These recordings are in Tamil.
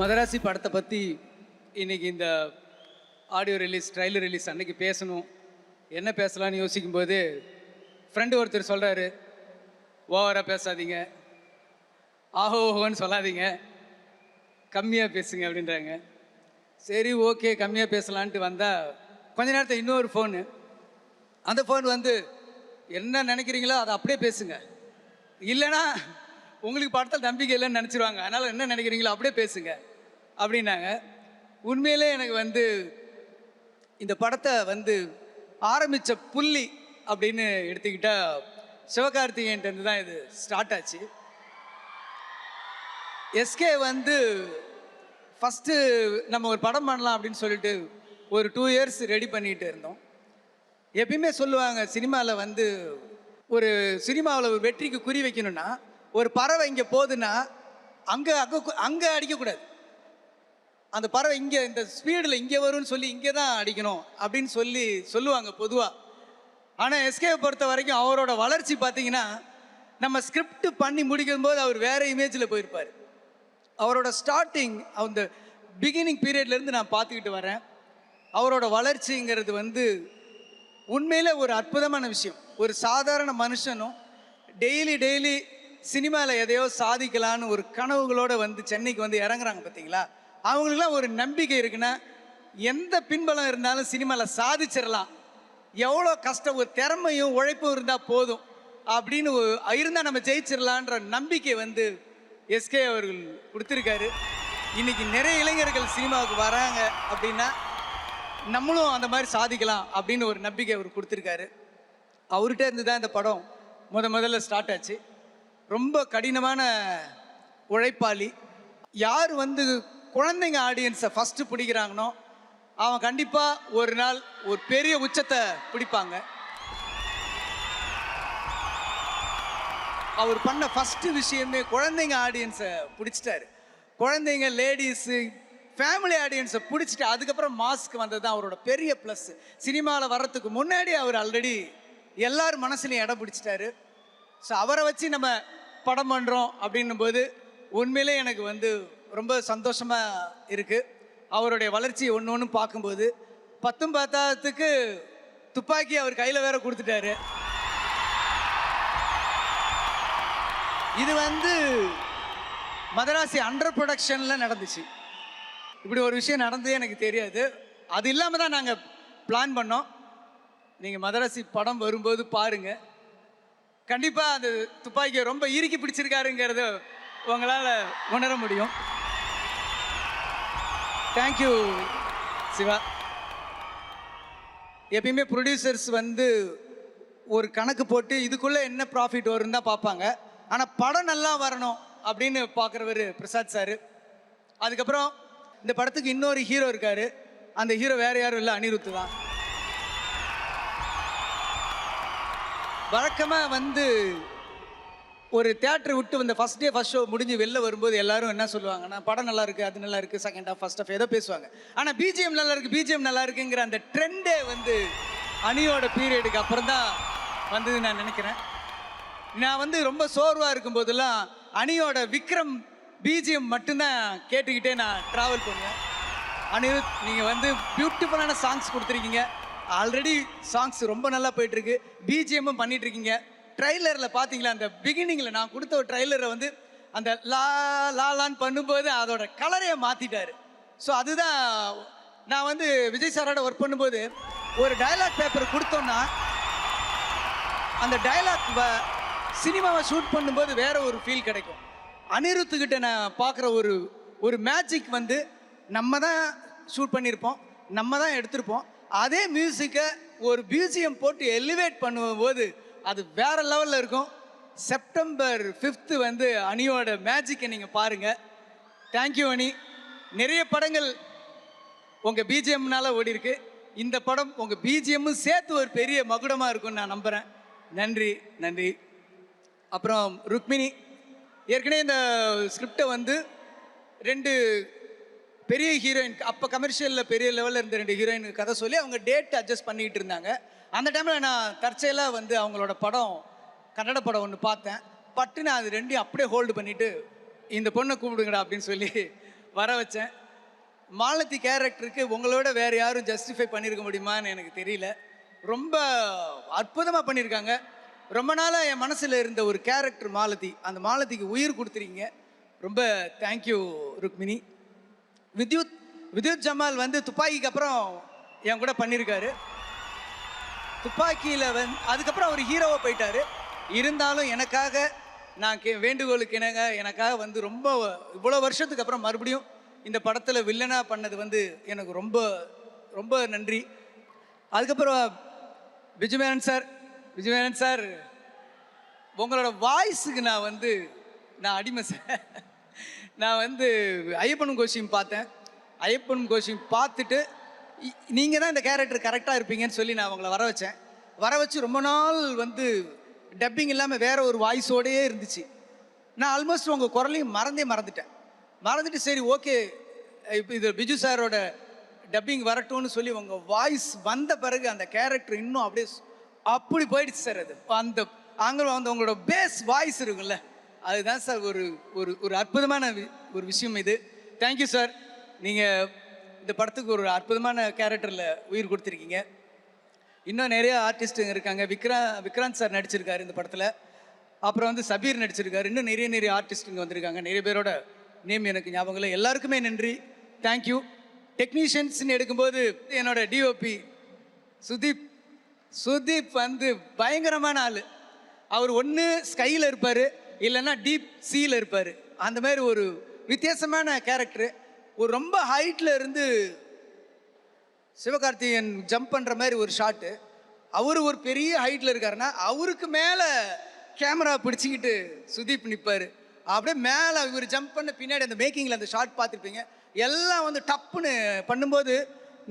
மதராசி படத்தை பற்றி இன்னைக்கு இந்த ஆடியோ ரிலீஸ் ட்ரைலர் ரிலீஸ் அன்றைக்கி பேசணும். என்ன பேசலாம்னு யோசிக்கும்போது ஃப்ரெண்டு ஒருத்தர் சொல்கிறாரு ஓவராக பேசாதீங்க. ஆஹோ ஓஹோன்னு சொல்லாதீங்க. கம்மியாக பேசுங்க அப்படின்றாங்க. சரி ஓகே கம்மியாக பேசலான்ட்டு வந்தால் கொஞ்ச நேரத்தில் இன்னொரு ஃபோனு அந்த ஃபோன் வந்து என்ன நினைக்கிறீங்களோ அதை அப்படியே பேசுங்க. இல்லைன்னா உங்களுக்கு படத்தில் நம்பிக்கை இல்லைன்னு நினச்சிருவாங்க. அதனால் என்ன நினைக்கிறீங்களோ அப்படியே பேசுங்க. அப்படின்னாங்க. உண்மையிலே எனக்கு வந்து இந்த படத்தை வந்து ஆரம்பித்த புள்ளி அப்படின்னு எடுத்துக்கிட்டா சிவகார்த்திகேயன்ட்டு தான் இது ஸ்டார்ட் ஆச்சு. எஸ்கே வந்து ஃபஸ்ட்டு நம்ம ஒரு படம் பண்ணலாம் அப்படின்னு சொல்லிட்டு ஒரு டூ இயர்ஸ் ரெடி பண்ணிகிட்டு இருந்தோம். எப்பயுமே சொல்லுவாங்க சினிமாவில் வந்து ஒரு சினிமாவில் ஒரு வெற்றிக்கு குறி வைக்கணும்னா ஒரு பறவை இங்கே போகுதுன்னா அங்கே அங்கே அங்கே அடிக்கக்கூடாது. அந்த பறவை இங்கே இந்த ஸ்பீடில் இங்கே வரும்னு சொல்லி இங்கே தான் அடிக்கணும் அப்படின்னு சொல்லி சொல்லுவாங்க பொதுவாக ஆனால் எஸ்கே பொறுத்த வரைக்கும் அவரோட வளர்ச்சி பார்த்தீங்கன்னா நம்ம ஸ்கிரிப்ட் பண்ணி முடிக்கும் போது அவர் வேறு இமேஜில் போயிருப்பார். அவரோட ஸ்டார்டிங் அந்த பிகினிங் பீரியட்லேருந்து நான் பார்த்துக்கிட்டு வரேன். அவரோட வளர்ச்சிங்கிறது வந்து உண்மையில் ஒரு அற்புதமான விஷயம். ஒரு சாதாரண மனுஷனும் டெய்லி டெய்லி சினிமாவில் எதையோ சாதிக்கலான்னு ஒரு கனவுகளோடு வந்து சென்னைக்கு வந்து இறங்குறாங்க பார்த்தீங்களா? அவங்களுக்குலாம் ஒரு நம்பிக்கை இருக்குன்னா எந்த பின்பலம் இருந்தாலும் சினிமாவில் சாதிச்சிடலாம். எவ்வளோ கஷ்டம் ஒரு திறமையும் உழைப்பும் இருந்தால் போதும் அப்படின்னு இருந்தால் நம்ம ஜெயிச்சிடலான்ற நம்பிக்கை வந்து எஸ்கே அவர்கள் கொடுத்துருக்காரு. இன்னைக்கு நிறைய இளைஞர்கள் சினிமாவுக்கு வராங்க அப்படின்னா நம்மளும் அந்த மாதிரி சாதிக்கலாம் அப்படின்னு ஒரு நம்பிக்கை அவர் கொடுத்துருக்காரு. அவர்கிட்ட இருந்து தான் இந்த படம் முத முதல்ல ஸ்டார்ட் ஆச்சு. ரொம்ப கடினமான உழைப்பாளி. யார் வந்து குழந்தைங்க ஆடியன்ஸை ஃபஸ்ட்டு பிடிக்கிறாங்கனோ அவன் கண்டிப்பாக ஒரு நாள் ஒரு பெரிய உச்சத்தை பிடிப்பாங்க. அவர் பண்ண ஃபஸ்ட்டு விஷயமே குழந்தைங்க ஆடியன்ஸை பிடிச்சிட்டாரு. குழந்தைங்க லேடிஸு ஃபேமிலி ஆடியன்ஸை பிடிச்சிட்டு அதுக்கப்புறம் மாஸ்க் வந்தது தான் அவரோட பெரிய ப்ளஸ் சினிமாவில் வர்றதுக்கு முன்னாடி அவர் ஆல்ரெடி எல்லார் மனசுலையும் இடம் பிடிச்சிட்டாரு. ஸோ அவரை வச்சு நம்ம படம் பண்ணுறோம் அப்படின்னும் போது உண்மையிலே எனக்கு வந்து ரொம்ப சந்தோஷமாக இருக்குது அவருடைய வளர்ச்சியை ஒன்று ஒன்று பார்க்கும்போது பத்தும் பத்தாததுக்கு துப்பாக்கி அவர் கையில் வேற கொடுத்துட்டாரு. இது வந்து மதராசி அண்டர் ப்ரொடக்ஷனில் நடந்துச்சு. இப்படி ஒரு விஷயம் நடந்ததே எனக்கு தெரியாது. அது இல்லாமல் தான் நாங்கள் பிளான் பண்ணோம். நீங்கள் மதராசி படம் வரும்போது பாருங்க. கண்டிப்பாக அந்த துப்பாக்கியை ரொம்ப இறுக்கி பிடிச்சிருக்காருங்கிறத உங்களால் உணர முடியும். Thank you Siva. எப்பயுமே ப்ரொடியூசர்ஸ் வந்து ஒரு கணக்கு போட்டு இதுக்குள்ளே என்ன ப்ராஃபிட் வரும் தான் பார்ப்பாங்க. ஆனால் படம் நல்லா வரணும் அப்படின்னு பார்க்குறவர் பிரசாத் சார். அதுக்கப்புறம் இந்த படத்துக்கு இன்னொரு ஹீரோ இருக்கார். அந்த ஹீரோ வேறு யாரும் இல்லை அனிருத்து தான். வழக்கமாக வந்து ஒரு தேட்டர் விட்டு வந்த ஃபஸ்ட் டே ஃபஸ்ட் ஷோ முடிஞ்சு வெளில வரும்போது எல்லாரும் என்ன சொல்லுவாங்கன்னா படம் நல்லா இருக்கு அது நல்லா இருக்கு செகண்ட் ஹாஃப் ஃபர்ஸ்ட் ஹாஃப் ஏதோ பேசுவாங்க. ஆனால் பிஜிஎம் நல்லா இருக்கு பிஜிஎம் நல்லா இருக்குங்கிற அந்த ட்ரெண்டே வந்து அணியோட பீரியடுக்கு அப்புறம் தான் வந்தது நான் நினைக்கிறேன். நான் வந்து ரொம்ப சோர்வாக இருக்கும்போதெல்லாம் அணியோட விக்ரம் பிஜிஎம் மட்டும்தான் கேட்டுக்கிட்டே நான் ட்ராவல் பண்ணுவேன். அனிருத் நீங்கள் வந்து பியூட்டிஃபுல்லான சாங்ஸ் கொடுத்துருக்கீங்க. ஆல்ரெடி சாங்ஸ் ரொம்ப நல்லா போயிட்டுருக்கு பிஜிஎம்மும் பண்ணிட்டு இருக்கீங்க. ட்ரைலரில் பார்த்தீங்களா அந்த பிகினிங்கில் நான் கொடுத்த ஒரு ட்ரைலரை வந்து அந்த லா லாலான்னு பண்ணும்போது அதோட கலரையே மாற்றிட்டார் ஸோ அதுதான் நான் வந்து விஜய் சாரோட ஒர்க் பண்ணும்போது ஒரு டயலாக் பேப்பர் கொடுத்தோன்னா அந்த டயலாக் சினிமாவை ஷூட் பண்ணும்போது வேற ஒரு ஃபீல் கிடைக்கும். அனிருத்துக்கிட்ட நான் பார்க்குற ஒரு ஒரு மேஜிக் வந்து நம்ம தான் ஷூட் பண்ணியிருப்போம் நம்ம தான் எடுத்திருப்போம். அதே மியூசிக்கை ஒரு பியூசியம் போட்டு எலிவேட் பண்ணும்போது அது வேற லெவலில் இருக்கும். செப்டம்பர் ஃபிஃப்த்து வந்து அணியோட மேஜிக்கை நீங்கள் பாருங்கள் தேங்க்யூ அணி நிறைய படங்கள் உங்கள் பிஜிஎம்னால ஓடி இருக்கு. இந்த படம் உங்கள் பிஜிஎம்மும் சேர்த்து ஒரு பெரிய மகுடமாக இருக்கும்னு நான் நம்புகிறேன் நன்றி நன்றி. அப்புறம் ருக்மிணி. ஏற்கனவே இந்த ஸ்கிரிப்டை வந்து ரெண்டு பெரிய ஹீரோயின் அப்போ கமர்ஷியலில் பெரிய லெவலில் இருந்த ரெண்டு ஹீரோயின் கதை சொல்லி அவங்க டேட் அட்ஜஸ்ட் பண்ணிக்கிட்டு இருந்தாங்க. அந்த டைமில் நான் தற்செயலாக வந்து அவங்களோட படம் கன்னட படம் ஒன்று பார்த்தேன். பட்டு நான் அது ரெண்டையும் அப்படியே ஹோல்டு பண்ணிவிட்டு இந்த பொண்ணை கூப்பிடுங்கடா அப்படின்னு சொல்லி வர வச்சேன். மாலதி கேரக்டருக்கு உங்களோட வேறு யாரும் ஜஸ்டிஃபை பண்ணியிருக்க முடியுமான்னு எனக்கு தெரியல. ரொம்ப அற்புதமாக பண்ணியிருக்காங்க ரொம்ப நாளாக என் மனசில் இருந்த ஒரு கேரக்டர் மாலதி. அந்த மாலதிக்கு உயிர் கொடுத்துருக்கீங்க ரொம்ப தேங்க்யூ ருக்மினி வித்யுத் வித்யுத் ஜமால் வந்து துப்பாக்கிக்கு அப்புறம் என் கூட பண்ணியிருக்காரு துப்பாக்கியில் வந்து அதுக்கப்புறம் அவர் ஹீரோவாக போயிட்டாரு. இருந்தாலும் எனக்காக நான் கே வேண்டுகோளுக்கு இணங்க எனக்காக வந்து ரொம்ப இவ்வளோ வருஷத்துக்கு அப்புறம் மறுபடியும் இந்த படத்தில் வில்லனாக பண்ணது வந்து எனக்கு ரொம்ப ரொம்ப நன்றி. அதுக்கப்புறம் விஜயமேனன் சார் விஜயமேனன் சார் உங்களோட வாய்ஸுக்கு நான் வந்து நான் அடிமை சார். நான் வந்து ஐயப்பன் கோஷியம் பார்த்தேன். ஐயப்பன் கோஷியும் பார்த்துட்டு நீங்கள் தான் இந்த கேரக்டர் கரெக்டாக இருப்பீங்கன்னு சொல்லி நான் அவங்கள வர வச்சேன். வர வச்சு ரொம்ப நாள் வந்து டப்பிங் இல்லாமல் வேற ஒரு வாய்ஸோடையே இருந்துச்சு. நான் ஆல்மோஸ்ட் உங்கள் குரலையும் மறந்தே மறந்துட்டேன். மறந்துட்டு சரி ஓகே இப்போ இது பிஜு சாரோட டப்பிங் வரட்டும்னு சொல்லி உங்கள் வாய்ஸ் வந்த பிறகு அந்த கேரக்டர் இன்னும் அப்படியே அப்படி போயிடுச்சு சார் அது. அந்த அங்கே வந்து உங்களோட பேஸ் வாய்ஸ் இருக்குல்ல அதுதான் சார் ஒரு ஒரு ஒரு அற்புதமான வி- ஒரு விஷயம் இது. தேங்க்யூ சார் நீங்கள் இந்த படத்துக்கு ஒரு அற்புதமான கேரக்டரில் உயிர் கொடுத்துருக்கீங்க. இன்னும் நிறைய ஆர்டிஸ்ட்டுங்க இருக்காங்க. விக்ரா விக்ராந்த் சார் நடிச்சிருக்காரு இந்த படத்தில். அப்புறம் வந்து சபீர் நடிச்சிருக்காரு. இன்னும் நிறைய நிறைய ஆர்டிஸ்ட்டுங்க வந்திருக்காங்க. நிறைய பேரோட நேம் எனக்கு ஞாபகம் இல்லை. எல்லாருக்குமே நன்றி. தேங்க்யூ டெக்னீஷியன்ஸ்னு எடுக்கும்போது என்னோட டிஓபி சுதீப் சுதீப் வந்து பயங்கரமான ஆள். அவர் ஒன்று ஸ்கையில் இருப்பார் இல்லைன்னா டீப் சீல இருப்பார். அந்த மாதிரி ஒரு வித்தியாசமான கேரக்டரு ஒரு ரொம்ப ஹைட்டில் இருந்து சிவகார்த்திகேயன் ஜம்ப் பண்ணுற மாதிரி ஒரு ஷாட்டு அவர் ஒரு பெரிய ஹைட்டில் இருக்காருன்னா அவருக்கு மேலே கேமரா பிடிச்சிக்கிட்டு சுதீப் நிற்பார் அப்படியே மேலே இவர் ஜம்ப் பண்ண பின்னாடி அந்த மேக்கிங்கில் அந்த ஷாட் பார்த்துருப்பீங்க. எல்லாம் வந்து டப்புன்னு பண்ணும்போது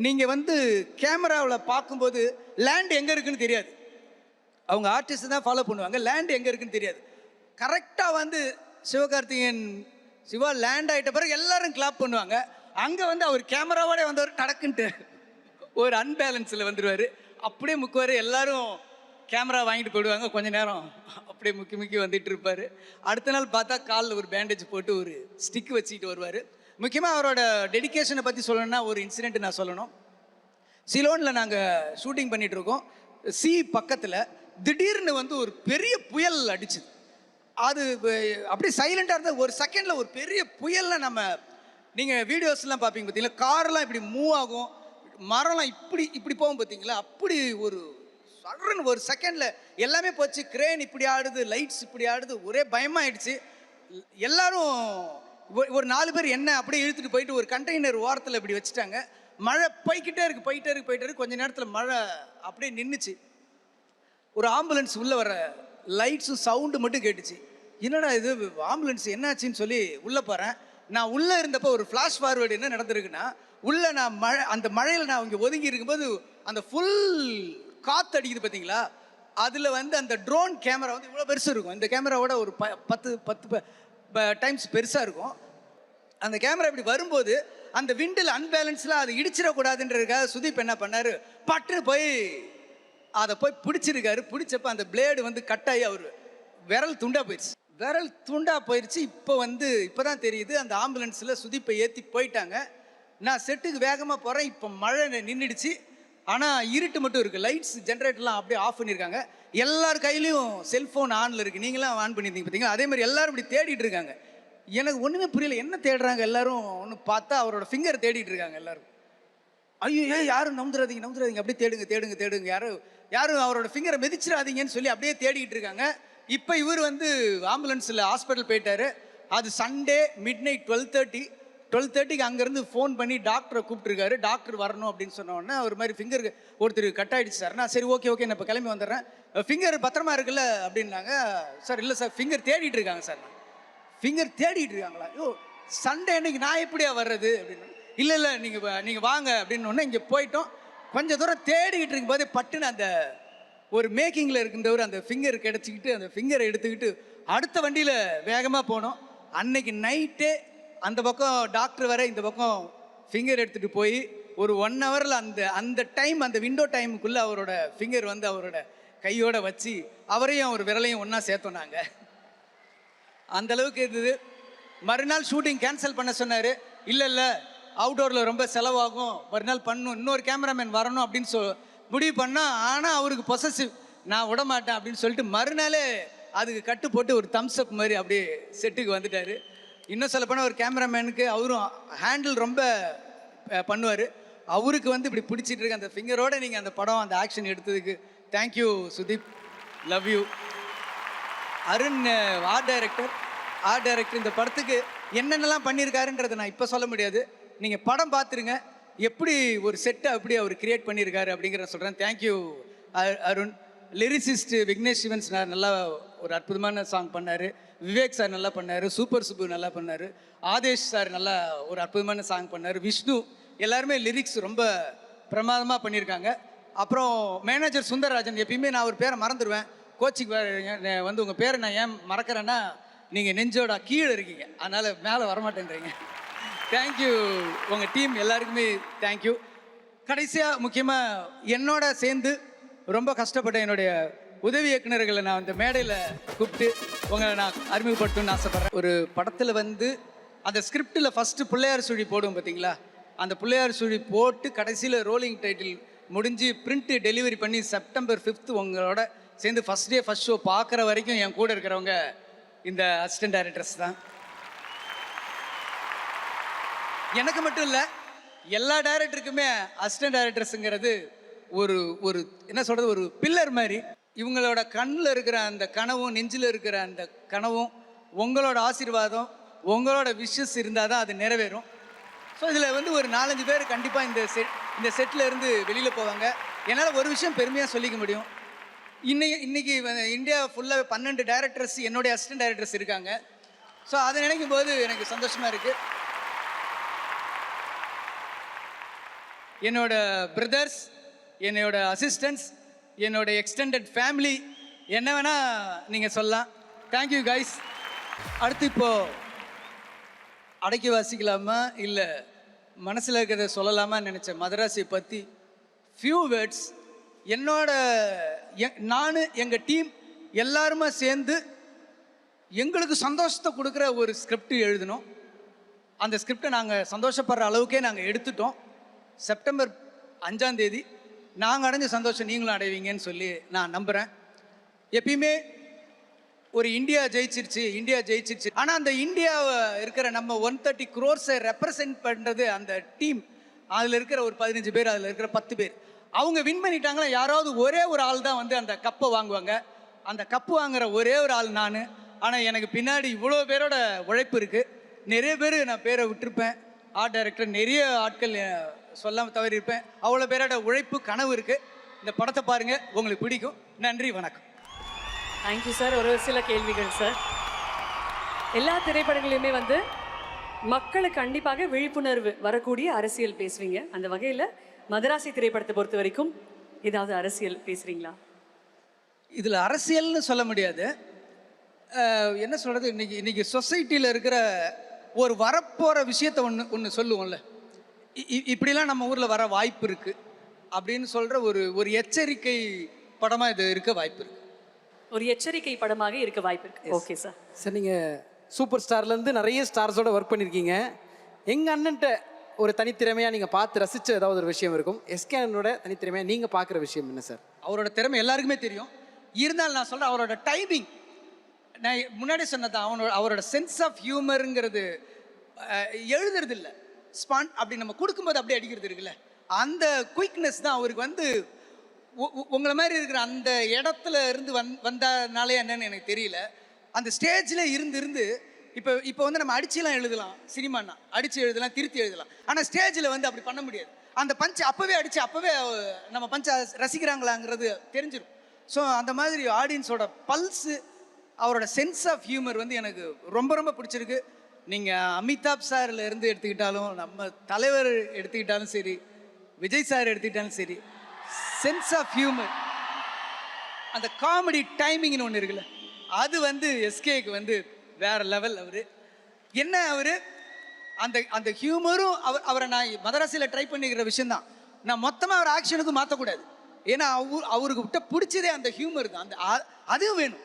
நீங்கள் வந்து கேமராவில் பார்க்கும்போது லேண்ட் எங்கே இருக்குன்னு தெரியாது. அவங்க ஆர்டிஸ்ட் தான் ஃபாலோ பண்ணுவாங்க. லேண்ட் எங்கே இருக்குன்னு தெரியாது. கரெக்டாக வந்து சிவகார்த்திகேயன் சிவா லேண்ட் ஆகிட்ட பிறகு எல்லாரும் கிளாப் பண்ணுவாங்க. அங்கே வந்து அவர் கேமராவோட வந்தவர் டடக்குன்ட்டு. ஒரு அன்பேலன்ஸில் வந்துடுவார் அப்படியே முக்குவார் எல்லாரும் கேமரா வாங்கிட்டு போயிடுவாங்க. கொஞ்ச நேரம் அப்படியே முக்கி முக்கி வந்துட்டு இருப்பார். அடுத்த நாள் பார்த்தா காலில் ஒரு பேண்டேஜ் போட்டு ஒரு ஸ்டிக் வச்சுக்கிட்டு வருவார். முக்கியமாக அவரோட டெடிகேஷனை பற்றி சொல்லணும்னா ஒரு இன்சிடெண்ட் நான் சொல்லணும். சிலோனில் நாங்கள் ஷூட்டிங் பண்ணிகிட்ருக்கோம் சி பக்கத்தில் திடீர்னு வந்து ஒரு பெரிய புயல் அடிச்சுது. அது வ- அப்படியே சைலண்டாக இருந்தால் ஒரு செகண்டில் ஒரு பெரிய புயலில் நம்ம நீங்கள் வீடியோஸ்லாம் பார்ப்பீங்க பார்த்தீங்களா? கார்லாம் இப்படி மூவ் ஆகும். மரம்லாம் இப்படி இப்படி போகும் பார்த்தீங்களா? அப்படி ஒரு சடன்னு ஒரு செகண்டில் எல்லாமே போச்சு. கிரேன் இப்படி ஆடுது லைட்ஸ் இப்படி ஆடுது. ஒரே பயமாயிடுச்சு. எல்லாரும் ஒரு- ஒரு நாலு பேர் என்ன அப்படியே இழுத்துட்டு போயிட்டு ஒரு கண்டெய்னர் ஓரத்தில் இப்படி வச்சுட்டாங்க. மழை போய்கிட்டே இருக்கு போயிட்டே இருக்கு போயிட்டே இருக்கு. கொஞ்ச நேரத்தில் மழை அப்படியே நின்றுச்சு ஒரு ஆம்புலன்ஸ் உள்ளே வர லைட்ஸும் சவுண்டு மட்டும் கேட்டுச்சு. என்னடா இது? ஆம்புலன்ஸ் என்னாச்சுன்னு சொல்லி உள்ளே போகிறேன் நான் உள்ளே இருந்தப்போ ஒரு ஃப்ளாஷ் ஃபார்வேர்டு என்ன நடந்திருக்குன்னா உள்ளே நான் மழை அந்த மழையில் நான் இங்கே ஒதுங்கி இருக்கும்போது அந்த ஃபுல் காற்று அடிக்குது பார்த்தீங்களா அதில் வந்து அந்த ட்ரோன் கேமரா வந்து இவ்வளோ பெருசு இருக்கும். இந்த கேமராவோட ஒரு ப பத்து பத்து டைம்ஸ் பெருசாக இருக்கும். அந்த கேமரா இப்படி வரும்போது அந்த விண்டில் அன்பேலன்ஸில் அது இடிச்சிடக்கூடாதுன்றதுக்காக சுதீப் என்ன பண்ணாரு? பட்டுன்னு போய் அதை போய் பிடிச்சிருக்காரு. பிடிச்சப்ப அந்த பிளேடு வந்து கட்டாயி அவர் விரல் துண்டா போயிடுச்சு விரல் துண்டா போயிடுச்சு இப்போ வந்து இப்போ தான் தெரியுது. அந்த ஆம்புலன்ஸில் சுதீப்பை ஏற்றி போயிட்டாங்க. நான் செட்டுக்கு வேகமாக போகிறேன் இப்போ மழை நின்றுடுச்சு ஆனால் இருட்டு மட்டும் இருக்குது லைட்ஸ் ஜென்ரேட்டர்லாம் அப்படியே ஆஃப் பண்ணியிருக்காங்க எல்லார் கையிலையும் செல்ஃபோன் ஆனில் இருக்குது நீங்களாம் ஆன் பண்ணியிருந்தீங்க பார்த்தீங்களா? அதே மாதிரி எல்லாரும் இப்படி தேடிட்டு இருக்காங்க. எனக்கு ஒன்றுமே புரியல. என்ன தேடுறாங்க எல்லாரும்? ஒன்று பார்த்தா அவரோட ஃபிங்கர் தேடிட்டு இருக்காங்க எல்லாரும். ஐயோ ஏ யாரும் நம்புறாதீங்க நம்புறாதீங்க. அப்படியே தேடுங்க தேடுங்க தேடுங்க. யாரும் யாரும் அவரோட ஃபிங்கரை மிதிச்சிடாதீங்கன்னு சொல்லி அப்படியே தேடிக்கிட்டு இருக்காங்க. இப்போ இவர் வந்து ஆம்புலன்ஸில் ஹாஸ்பிட்டல் போயிட்டாரு. அது Sunday mid night twelve thirty twelve தேர்ட்டிக்கு அங்கேருந்து ஃபோன் பண்ணி டாக்டரை கூப்பிட்டுருக்காரு. டாக்டர் வரணும் அப்படின்னு சொன்னோடனே அவர் ஒரு மாதிரி ஃபிங்கர் ஒருத்தர் கட் ஆகிடுச்சு சார் நான் சரி ஓகே ஓகே நான் இப்போ கிளம்பி வந்துடுறேன். ஃபிங்கர் பத்திரமா இருக்குல்ல அப்படின்னாங்க. சார் இல்லை சார் ஃபிங்கர் தேடிட்டு இருக்காங்க சார் ஃபிங்கர் தேடிட்டு இருக்காங்களா? ஐயோ சண்டே அன்னைக்கு நான் எப்படியா வர்றது? அப்படின்னு. இல்லை இல்லை நீங்கள் நீங்கள் வாங்க அப்படின்னு இங்கே போயிட்டோம். கொஞ்சம் தூரம் தேடிக்கிட்டு இருக்கும்போது பட்டுன்னு அந்த ஒரு மேக்கிங்கில் இருக்கின்றவர் அந்த ஃபிங்கர் கிடச்சிக்கிட்டு அந்த ஃபிங்கரை எடுத்துக்கிட்டு அடுத்த வண்டியில் வேகமாக போனோம். அன்னைக்கு நைட்டே அந்த பக்கம் டாக்டர் வர இந்த பக்கம் ஃபிங்கர் எடுத்துகிட்டு போய் ஒரு ஒன் ஹவரில் அந்த அந்த டைம் அந்த விண்டோ டைமுக்குள்ளே அவரோட ஃபிங்கர் வந்து அவரோட கையோடு வச்சு அவரையும் அவர் விரலையும் ஒன்றா சேர்த்தோம் நாங்கள் அந்தளவுக்கு இருந்தது. மறுநாள் ஷூட்டிங் கேன்சல் பண்ண சொன்னார். இல்லை இல்லை அவுட்டோரில் ரொம்ப செலவாகும். மறுநாள் பண்ணணும் இன்னொரு கேமராமேன் வரணும் அப்படின்னு சொல் முடிவு பண்ணால் ஆனால் அவருக்கு பொசசிவ் நான் விட மாட்டேன் அப்படின்னு சொல்லிட்டு மறுநாளே அதுக்கு கட்டு போட்டு ஒரு தம்ஸ் அப் மாதிரி அப்படியே செட்டுக்கு வந்துட்டார். இன்னும் சொல்ல போனால் ஒரு கேமராமேனுக்கு அவரும் ஹேண்டில் ரொம்ப பண்ணுவார். அவருக்கு வந்து இப்படி பிடிச்சிட்டு இருக்க அந்த ஃபிங்கரோட நீங்கள் அந்த படம் அந்த ஆக்ஷன் எடுத்ததுக்கு thank you Sudeep. Love you Arun art director art director இந்த படத்துக்கு என்னென்னலாம் பண்ணியிருக்காருன்றதை நான் இப்போ சொல்ல முடியாது. நீங்கள் படம் பார்த்துருங்க. எப்படி ஒரு செட்டை அப்படி அவர் கிரியேட் பண்ணியிருக்காரு அப்படிங்கிறத சொல்கிறேன் thank you Arun. Lyricist Vignesh Shivan sir நல்லா ஒரு அற்புதமான சாங் பண்ணார். விவேக் சார் நல்லா பண்ணார். சூப்பர் சுப்பு நல்லா பண்ணார். ஆதேஷ் சார் நல்லா ஒரு அற்புதமான சாங் பண்ணார். விஷ்ணு எல்லாருமே லிரிக்ஸ் ரொம்ப பிரமாதமாக பண்ணியிருக்காங்க அப்புறம் மேனேஜர் சுந்தரராஜன் எப்பயுமே நான் ஒரு பேரை மறந்துடுவேன் கோச்சிக்கு வந்து உங்கள் பேரை நான் ஏன் மறக்கிறேன்னா நீங்கள் நெஞ்சோட கீழே இருக்கீங்க. அதனால் மேலே வரமாட்டேன்றீங்க தேங்க்யூ உங்கள் டீம் எல்லாருக்குமே தேங்க்யூ கடைசியாக முக்கியமாக என்னோட சேர்ந்து ரொம்ப கஷ்டப்பட்ட என்னுடைய உதவி இயக்குனர்களை நான் இந்த மேடையில் கூப்பிட்டு உங்களை நான் அறிமுகப்படுத்தணும்னு ஆசைப்பட்றேன். ஒரு படத்தில் வந்து அந்த ஸ்கிரிப்டில் ஃபஸ்ட்டு பிள்ளையார் சுழி போடும் பார்த்தீங்களா அந்த பிள்ளையார் சுழி போட்டு கடைசியில் ரோலிங் டைட்டில் முடிஞ்சு பிரிண்ட் டெலிவரி பண்ணி செப்டம்பர் ஃபிஃப்த் உங்களோட சேர்ந்து ஃபஸ்ட் டே ஃபஸ்ட் ஷோ பார்க்குற வரைக்கும் என் கூட இருக்கிறவங்க இந்த அசிஸ்டன்ட் டைரக்டர்ஸ் தான். எனக்கு மட்டும் இல்லை எல்லா டைரக்டருக்குமே அசிஸ்டன்ட் டைரக்டர்ஸுங்கிறது ஒரு ஒரு என்ன சொல்கிறது ஒரு பில்லர் மாதிரி. இவங்களோட கண்ணில் இருக்கிற அந்த கனவும் நெஞ்சில் இருக்கிற அந்த கனவும் உங்களோட ஆசீர்வாதம் உங்களோட விஷஸ் இருந்தால் தான் அது நிறைவேறும். ஸோ இதில் வந்து ஒரு நாலஞ்சு பேர் கண்டிப்பாக இந்த செட் இந்த செட்டில் இருந்து வெளியில் போவாங்க. என்னால் ஒரு விஷயம் பெருமையாக சொல்லிக்க முடியும். இன்னைக்கு இன்னைக்கு வ- இந்தியா ஃபுல்லாக பன்னெண்டு டைரக்டர்ஸ் என்னுடைய அசிஸ்டன்ட் டைரக்டர்ஸ் இருக்காங்க. ஸோ அதை நினைக்கும் போது எனக்கு சந்தோஷமாக இருக்குது என்னோட பிரதர்ஸ் என்னோட அசிஸ்டன்ஸ் என்னோட எக்ஸ்டெண்டட் ஃபேமிலி என்ன வேணால் நீங்கள் சொல்லலாம். தேங்க்யூ கைஸ் அடுத்து இப்போ அடக்கி வாசிக்கலாமா? இல்லை மனசில் இருக்கிறத சொல்லலாமா நினச்ச மதராசியை பற்றி ஃபியூ வேர்ட்ஸ் என்னோட நான் எங்கள் டீம் எல்லாருமே சேர்ந்து எங்களுக்கு சந்தோஷத்தை கொடுக்குற ஒரு ஸ்கிரிப்ட் எழுதினோம். அந்த ஸ்கிரிப்டை நாங்கள் சந்தோஷப்படுற அளவுக்கே நாங்கள் எடுத்துட்டோம். செப்டம்பர் அஞ்சாம் தேதி நாங்கள் அடைஞ்ச சந்தோஷம் நீங்களும் அடைவீங்கன்னு சொல்லி நான் நம்புகிறேன் எப்பயுமே ஒரு இந்தியா ஜெயிச்சிருச்சு இந்தியா ஜெயிச்சிருச்சு. ஆனால் அந்த இந்தியாவை இருக்கிற நம்ம ஒன் தேர்ட்டி குரோர்ஸை ரெப்ரசென்ட் பண்ணுறது அந்த டீம் அதில் இருக்கிற ஒரு பதினஞ்சு பேர் அதில் இருக்கிற பத்து பேர். அவங்க வின் பண்ணிட்டாங்கன்னா யாராவது ஒரே ஒரு ஆள் தான் வந்து அந்த கப்பை வாங்குவாங்க. அந்த கப்பு வாங்குற ஒரே ஒரு ஆள் நான். ஆனால் எனக்கு பின்னாடி இவ்வளோ பேரோட உழைப்பு இருக்குது நிறைய பேர் நான் பேரை விட்டுருப்பேன். ஆர்ட் டைரக்டர் நிறைய ஆட்கள் அஹ், சொல்லாம தவறியிருப்பேன். அவ்வளோ பேரோட உழைப்பு கனவு இருக்குது இந்த படத்தை பாருங்கள் உங்களுக்கு பிடிக்கும். நன்றி வணக்கம். தேங்க்யூ சார் ஒரு சில கேள்விகள் சார் எல்லா திரைப்படங்களையுமே வந்து மக்களுக்கு கண்டிப்பாக விழிப்புணர்வு வரக்கூடிய அரசியல் பேசுவீங்க. அந்த வகையில் மதராசி திரைப்படத்தை பொறுத்த வரைக்கும் ஏதாவது அரசியல் பேசுறீங்களா? இதில் அரசியல்னு சொல்ல முடியாது. என்ன சொல்கிறது இன்னைக்கு இன்னைக்கு சொசைட்டியில் இருக்கிற ஒரு வரப்போகிற விஷயத்தை ஒன்று ஒன்று சொல்லுவோம்ல. இப்படிலாம் நம்ம ஊரில் வர வாய்ப்பு இருக்குது அப்படின்னு சொல்கிற ஒரு ஒரு எச்சரிக்கை படமாக இது இருக்க வாய்ப்பு இருக்குது ஒரு எச்சரிக்கை படமாக இருக்க வாய்ப்பு இருக்கு. ஓகே சார் சார் நீங்கள் சூப்பர் ஸ்டார்லேருந்து நிறைய ஸ்டார்ஸோட ஒர்க் பண்ணியிருக்கீங்க எங்கள் அண்ணன்ட்ட ஒரு தனித்திறமையாக நீங்கள் பார்த்து ரசித்த ஏதாவது ஒரு விஷயம் இருக்கும்? எஸ்கே அண்ணனோட தனித்திறமையாக நீங்கள் பார்க்குற விஷயம் என்ன சார் அவரோட திறமை எல்லாருக்குமே தெரியும். இருந்தாலும் நான் சொல்கிறேன் அவரோட டைமிங் நான் முன்னாடி சொன்னதான் அவனோட அவரோட சென்ஸ் ஆஃப் ஹியூமருங்கிறது எழுதுறது இல்லை ஸ்பான் அப்படி நம்ம கொடுக்கும்போது அப்படியே அடிக்கிறது இருக்குல்ல? அந்த குயிக்னஸ் தான் அவருக்கு வந்து உங்களை மாதிரி இருக்கிற அந்த இடத்துல இருந்து வந் வந்தனாலே என்னன்னு எனக்கு தெரியல. அந்த ஸ்டேஜில் இருந்து இருந்து இப்போ இப்போ வந்து நம்ம அடிச்சுலாம் எழுதலாம் சினிமானா அடிச்சு எழுதலாம் திருத்தி எழுதலாம். ஆனால் ஸ்டேஜில் வந்து அப்படி பண்ண முடியாது. அந்த பஞ்ச் அப்போவே அடித்து அப்போவே நம்ம பஞ்சை ரசிக்கிறாங்களாங்கிறது தெரிஞ்சிடும் ஸோ அந்த மாதிரி ஆடியன்ஸோட பல்ஸு அவரோட சென்ஸ் ஆஃப் ஹியூமர் வந்து எனக்கு ரொம்ப ரொம்ப பிடிச்சிருக்கு. நீங்கள் அமிதாப் சார்ல இருந்து எடுத்துக்கிட்டாலும் நம்ம தலைவர் எடுத்துக்கிட்டாலும் சரி விஜய் சார் எடுத்துக்கிட்டாலும் சரி சென்ஸ் ஆஃப் ஹியூமர் அந்த காமெடி டைமிங்னு ஒன்று இருக்குல்ல அது வந்து எஸ்கேக்கு வந்து வேற லெவல் அவர். என்ன அவர்? அந்த அந்த ஹியூமரும் அவர் அவரை நான் மதராசியில் ட்ரை பண்ணிக்கிற விஷயம்தான். நான் மொத்தமாக அவர் ஆக்ஷனுக்கு மாற்றக்கூடாது ஏன்னா அவரு அவருக்கு விட்ட பிடிச்சதே அந்த ஹியூமர் தான். அந்த அதுவும் வேணும்.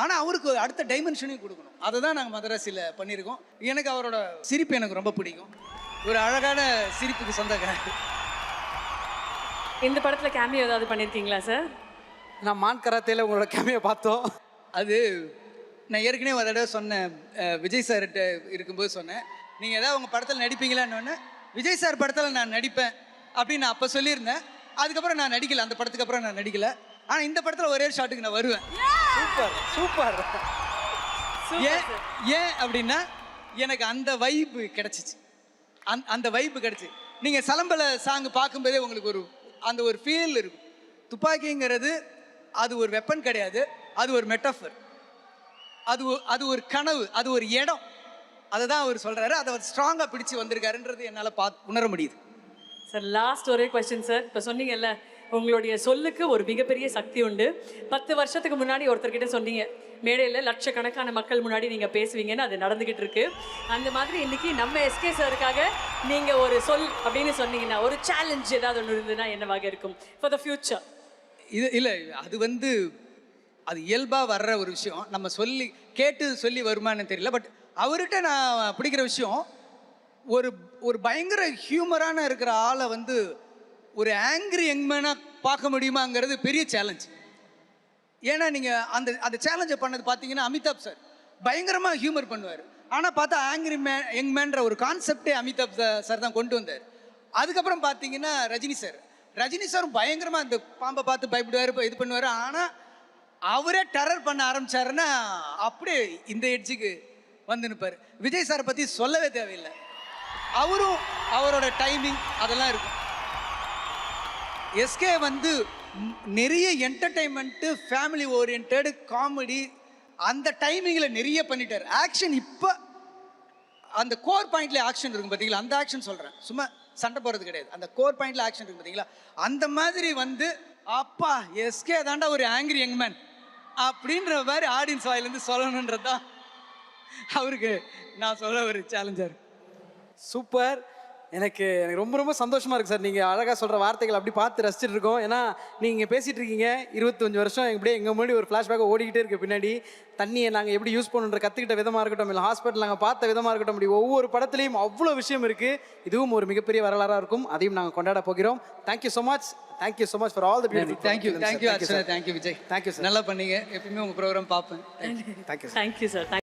ஆனால் அவருக்கு ஒரு அடுத்த டைமென்ஷனையும் கொடுக்கணும். அதை தான் நாங்கள் மதராசியில் பண்ணியிருக்கோம். எனக்கு அவரோட சிரிப்பு எனக்கு ரொம்ப பிடிக்கும். ஒரு அழகான சிரிப்புக்கு சொந்தக்காரர். இந்த படத்தில் கேமியோ ஏதாவது பண்ணியிருக்கீங்களா சார் நான் மான் கராத்தேல உங்களோட கேமையை பார்த்தோம். அது நான் ஏற்கனவே ஒரு தடவை சொன்னேன். விஜய் சார்கிட்ட இருக்கும்போது சொன்னேன். நீங்கள் ஏதாவது உங்கள் படத்தில் நடிப்பீங்களான்னு விஜய் சார் படத்தில் நான் நடிப்பேன். அப்படின்னு நான் அப்போ சொல்லியிருந்தேன். அதுக்கப்புறம் நான் நடிக்கல. அந்த படத்துக்கு அப்புறம் நான் நடிக்கல. ஆனால் இந்த படத்தில் ஒரே ஷாட்டுக்கு நான் வருவேன். Super super. ஏன் ஏன் அப்படின்னா எனக்கு அந்த வைப்பு கிடைச்சிச்சு. அந் அந்த வைப்பு கிடைச்சி. நீங்கள் சலம்பல சாங் பார்க்கும்போதே உங்களுக்கு ஒரு அந்த ஒரு ஃபீல் இருக்கும். துப்பாக்கிங்கிறது அது ஒரு வெப்பன் கிடையாது. அது ஒரு மெட்டஃபர் அது ஒ- அது ஒரு கனவு அது ஒரு இடம். அதை தான் அவர் சொல்கிறாரு அதை அவர் ஸ்ட்ராங்காக பிடிச்சு வந்திருக்காருன்றது என்னால் பார்த்து உணர முடியுது. சார் லாஸ்ட் ஒரே கொஸ்டின் சார் இப்போ சொன்னீங்கல்ல உங்களுடைய சொல்லுக்கு ஒரு மிகப்பெரிய சக்தி உண்டு. பத்து வருஷத்துக்கு முன்னாடி ஒருத்தர்கிட்ட சொன்னீங்க மேடையில் லட்சக்கணக்கான மக்கள் முன்னாடி நீங்கள் பேசுவீங்கன்னு அது நடந்துக்கிட்டு இருக்கு. அந்த மாதிரி இன்னைக்கு நம்ம எஸ்கே சாருக்காக நீங்கள் ஒரு சொல் அப்படின்னு சொன்னீங்கன்னா ஒரு சேலஞ்ச் ஏதாவது ஒன்று இருந்ததுன்னா என்னவாக இருக்கும்? ஃபார் த ஃபியூச்சர் இது இல்லை அது வந்து அது இயல்பாக வர்ற ஒரு விஷயம். நம்ம சொல்லி கேட்டு சொல்லி வருமான்னு தெரியல பட் அவர்கிட்ட நான் பிடிக்கிற விஷயம் ஒரு ஒரு பயங்கர ஹியூமரான இருக்கிற ஆளை வந்து ஒரு ஆங்கிரி யங்மேனாக பார்க்க முடியுமாங்கிறது பெரிய சேலஞ்ச் ஏன்னா நீங்கள் அந்த அந்த சேலஞ்சை பண்ணது பார்த்தீங்கன்னா அமிதாப் சார் பயங்கரமாக ஹியூமர் பண்ணுவார். ஆனால் பார்த்தா ஆங்கிரி மே யங்மேன்ற ஒரு கான்செப்டே அமிதாப் சார் தான் கொண்டு வந்தார். அதுக்கப்புறம் பார்த்தீங்கன்னா ரஜினி சார் ரஜினி சார் பயங்கரமாக இந்த பாம்பை பார்த்து பயப்படுவார் இப்போ இது பண்ணுவார். ஆனால் அவரே டெரர் பண்ண ஆரம்பிச்சாருன்னா அப்படியே இந்த எட்ஜுக்கு வந்து நிற்பார் விஜய் சாரை பற்றி சொல்லவே தேவையில்லை. அவரும் அவரோட டைமிங் அதெல்லாம் இருக்கும். எஸ்கே வந்து நிறைய என்டர்டைன்மெண்ட்டு ஃபேமிலி ஓரியன்டு காமெடி அந்த டைமிங்கில் நிறைய பண்ணிட்டார். ஆக்ஷன் இப்போ அந்த கோர் பாயிண்ட்ல ஆக்ஷன் இருக்கும் பார்த்தீங்களா அந்த ஆக்ஷன் சொல்கிறேன் சும்மா சண்டை போடுறது கிடையாது. அந்த கோர் பாயிண்ட்ல ஆக்ஷன் இருக்கும் பார்த்தீங்களா அந்த மாதிரி வந்து அப்பா எஸ்கே தாண்டா ஒரு ஆங்கிரி யங் மேன் அப்படின்ற மாதிரி ஆடியன்ஸ் வாயிலேருந்து சொல்லணுன்றது தான் அவருக்கு நான் சொல்ல ஒரு சேலஞ்சர் சூப்பர் எனக்கு எனக்கு ரொம்ப ரொம்ப சந்தோஷமா இருக்கு சார். நீங்க அழகா சொல்ற வார்த்தைகள் அப்படி பார்த்து ரசிச்சிட்டு இருக்கோம். ஏன்னா நீங்க பேசிட்டு இருக்கீங்க. இருபத்தஞ்சு வருஷம் இப்படியே எங்க முன்னாடி ஒரு ஃபிளாஷ்பேக் ஓடிக்கிட்டே இருக்கு பின்னாடி. தண்ணியை நாங்கள் எப்படி யூஸ் பண்ணுன்ற கற்றுக்கிட்ட விதமாக இருக்கட்டும் இல்லை ஹாஸ்பிட்டல் நாங்கள் பார்த்த விதமாக இருக்கட்டும் அப்படி ஒவ்வொரு படத்துலையும் அவ்வளோ விஷயம் இருக்கு. இதுவும் ஒரு மிகப்பெரிய வரலாறாக இருக்கும். அதையும் நாங்கள் கொண்டாட போகிறோம். Thank you so much thank you so much for all the beautiful thank you thank you thank you Vijay Thank you, sir. நல்லா பண்ணீங்க. எப்பயுமே உங்கள் ப்ரோக்ராம் பார்ப்பேன். Thank you thank you sir